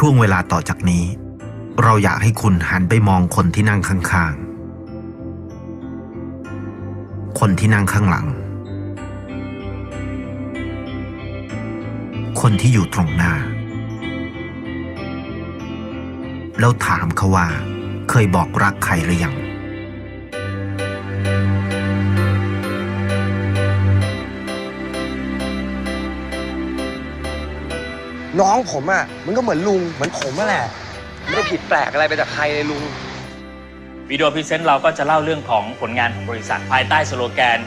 ช่วงเวลาต่อจากนี้ เราอยากให้คุณหันไปมองคนที่นั่งข้างๆ คนที่นั่งข้างหลัง คนที่อยู่ตรงหน้า แล้วถามเขาว่า เคยบอกรักใครหรือยัง น้องผมอะมันก็เหมือนลุงเหมือนผมนั่นแหละไม่ได้ผิดแปลกอะไรไปจากใครเลยลุงวิดีโอพรีเซนต์เราก็จะเล่าเรื่องของผลงานของบริษัทภายใต้สโลแกน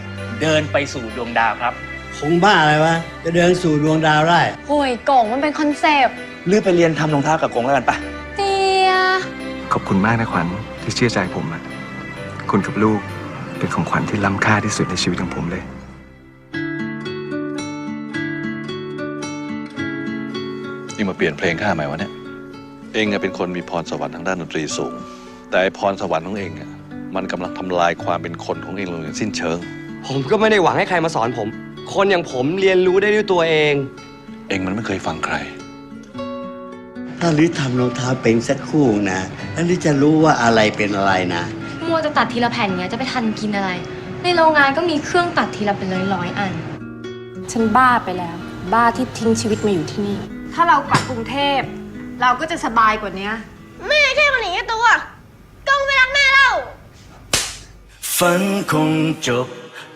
เดินไปสู่ดวงดาวครับ คงบ้าอะไรวะ จะเดินสู่ดวงดาวได้โอ้ยโกงมันเป็นคอนเซปต์ลือไปเรียนทำรองเท้ากับกงแล้วกันปะเตียขอบคุณมากนะขวัญที่เชื่อใจผมอะคุณกับลูกเป็นของขวัญที่ล้ำค่าที่สุดในชีวิตของผมเลย นี่มาเปลี่ยนเพลงข้าใหม่วะเนี่ย เองอะเป็นคนมีพรสวรรค์ทางด้านดนตรีสูง แต่ไอ้พรสวรรค์ของเองอะมันกำลังทำลายความเป็นคนของเองลงอย่างสิ้นเชิง ผมก็ไม่ได้หวังให้ใครมาสอนผม คนอย่างผมเรียนรู้ได้ด้วยตัวเอง เองมันไม่เคยฟังใคร ถ้าลิทำรองเท้าเป็นสักคู่นะ แล้วลิจะรู้ว่าอะไรเป็นอะไรนะ มัวจะตัดทีละแผ่นเนี้ยจะไปทันกินอะไร ในโรงงานก็มีเครื่องตัดทีละเป็นร้อยๆอัน ฉันบ้าไปแล้ว บ้าที่ทิ้งชีวิตมาอยู่ที่นี่ ถ้าเรากลับกรุงเทพ เราก็จะสบายกว่านี้ แม่แค่มันหนีตัวกงไม่รักแม่แล้วฝันคงจบ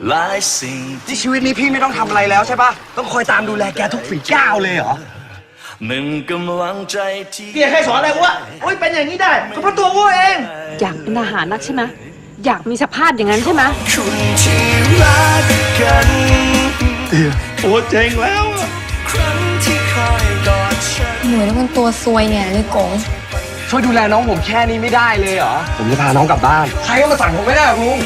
หลายสิ่งที่ชีวิตนี้พี่ไม่ต้องทำอะไรแล้วใช่ปะต้องคอยตามดูแลแกทุกฝีก้าวเลยเหรอหนึ่งกำลังใจที่เกียร์ใครสอนอะไรวะโอ้ยเป็นอย่างนี้ได้ก็เพราะตัววัวเอง อยากเป็นทหารนักใช่ไหมอยากมีสภาพอย่างนั้นใช่ไหมคุณที่รักกันโอ้เจ๋งแล้ว ดฉันหนูต้องเป็นตัวซวยเนี่ยเลยโกงช่วยดูแลน้องผมแค่นี้ไม่ได้เลยเหรอ ผมจะพาน้องกลับบ้าน ใครก็มาสั่งผมไม่ได้หรอกลุง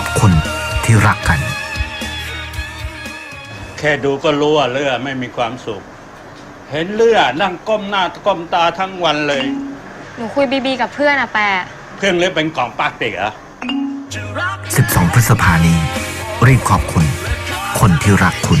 อบคุณที่รักกัน แค่ดูก็รู้ว่าเลือไม่มีความสุข เห็นเลือนั่งก้มหน้าก้มตาทั้งวันเลย หนูคุยบีบีกับเพื่อนอะแปะเครื่องเลือเป็นกล่องปลาติกเหรอ12 พฤษภานี้รีบขอบคุณ คนที่รักคุณ